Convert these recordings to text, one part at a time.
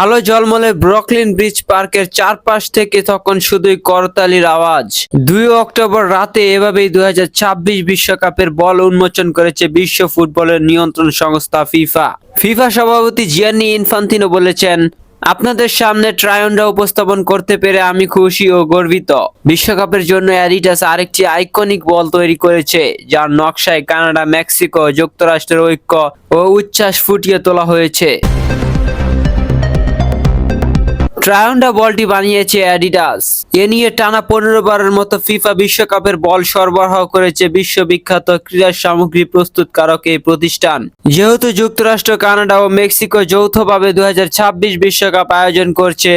আলো জলমলে ব্রকলিন ব্রিজ পার্কের চারপাশ থেকে তখন শুধুই করতালির আওয়াজ। দুই অক্টোবর রাতে এভাবেই দুই বিশ্বকাপের বল উন্মোচন করেছে বিশ্ব ফুটবলের নিয়ন্ত্রণ সংস্থা ফিফা। ফিফা সভাপতি জিয়ানি ইনফান্তিনো বলেছেন, আপনাদের সামনে ট্রায়নরা উপস্থাপন করতে পেরে আমি খুশি ও গর্বিত। বিশ্বকাপের জন্য অ্যাডিডাস আরেকটি আইকনিক বল তৈরি করেছে, যার নকশায় কানাডা, মেক্সিকো, যুক্তরাষ্ট্রের ঐক্য ও উচ্ছ্বাস ফুটিয়ে তোলা হয়েছে। ট্রায়ন্ডা বলটি বানিয়েছে অ্যাডিডাস। এ নিয়ে টানা পনেরো বারের মতো ফিফা বিশ্বকাপের বল সরবরাহ করেছে বিশ্ববিখ্যাত ক্রীড়া সামগ্রী প্রস্তুতকারক এই প্রতিষ্ঠান। যেহেতু যুক্তরাষ্ট্র, কানাডা ও মেক্সিকো যৌথভাবে দু বিশ্বকাপ আয়োজন করছে,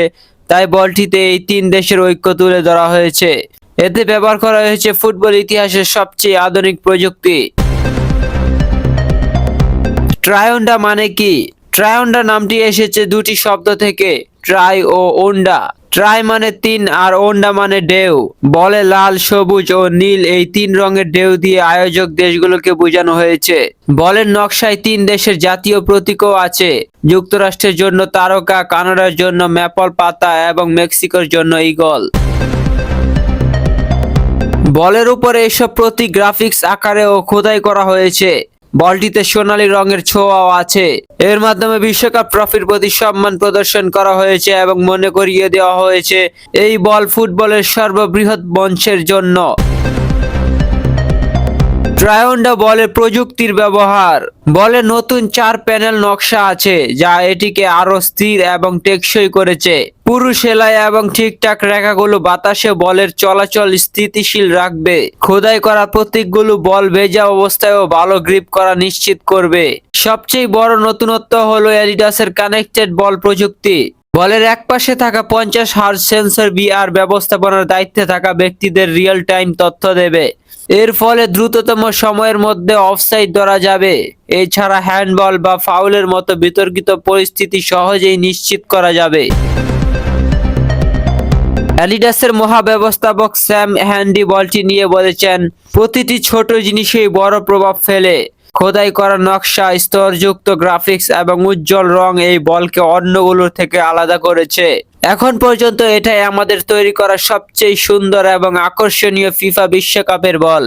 তাই বলটিতে এই তিন দেশের ঐক্য তুলে ধরা হয়েছে। এতে ব্যবহার করা হয়েছে ফুটবল ইতিহাসের সবচেয়ে আধুনিক প্রযুক্তি। ট্রায়ন্ডা মানে কি? ট্রায়ন্ডা নামটি এসেছে দুটি শব্দ থেকে, ট্রাই ও ওন্ডা। ট্রাই মানে তিন আর ওন্ডা মানে ঢেউ। বলে লাল, সবুজ ও নীল, এই তিন রঙের ঢেউ দিয়ে আয়োজক দেশগুলোকে বোঝানো হয়েছে। বলের নকশায় তিন দেশের জাতীয় প্রতীকও আছে। যুক্তরাষ্ট্রের জন্য তারকা, কানাডার জন্য ম্যাপল পাতা এবং মেক্সিকোর জন্য ইগল বলের উপরে এসব প্রতীক গ্রাফিক্স আকারে ও খোদাই করা হয়েছে। বলটিতে সোনালী রঙের ছোঁয়াও আছে। এর মাধ্যমে বিশ্বকাপ ট্রফির প্রতি সম্মান প্রদর্শন করা হয়েছে এবং মনে করিয়ে দেওয়া হয়েছে এই বল ফুটবলের সর্ববৃহৎ মঞ্চের জন্য। ট্রায়ন্ডা বলে প্রযুক্তির ব্যবহার। বলে নতুন চার প্যানেল নকশা আছে, যা এটিকে আরও স্থির এবং টেকসই করেছে। পুরু সেলাই এবং ঠিকঠাক রেখাগুলো বাতাসে বলের চলাচল স্থিতিশীল রাখবে। খোদাই করা প্রতীকগুলো বল ভেজা অবস্থায়ও ভালো গ্রিপ করা নিশ্চিত করবে। সবচেয়ে বড় নতুনত্ব হলো অ্যাডিডাসের কানেক্টেড বল প্রযুক্তি। বলের একপাশে থাকা পঞ্চাশ হার্জ সেন্সর বিআর ব্যবস্থাপনার দায়িত্বে থাকা ব্যক্তিদের রিয়েল টাইম তথ্য দেবে। এর ফলে দ্রুততম সময়ের মধ্যে অফসাইড ধরা যাবে। এছাড়া হ্যান্ডবল বা ফাউলের মতো বিতর্কিত পরিস্থিতি সহজেই নিশ্চিত করা যাবে। অ্যাডিডাসের মহাব্যবস্থাপক স্যাম হ্যান্ডি বলটি নিয়ে বলেছেন, প্রতিটি ছোট জিনিসেই বড় প্রভাব ফেলে। খোদাই করা নকশা, স্তরযুক্ত গ্রাফিক্স এবং উজ্জ্বল রং এই বলকে অন্যগুলোর থেকে আলাদা করেছে। এখন পর্যন্ত এটাই আমাদের তৈরি করা সবচেয়ে সুন্দর এবং আকর্ষণীয় ফিফা বিশ্বকাপের বল।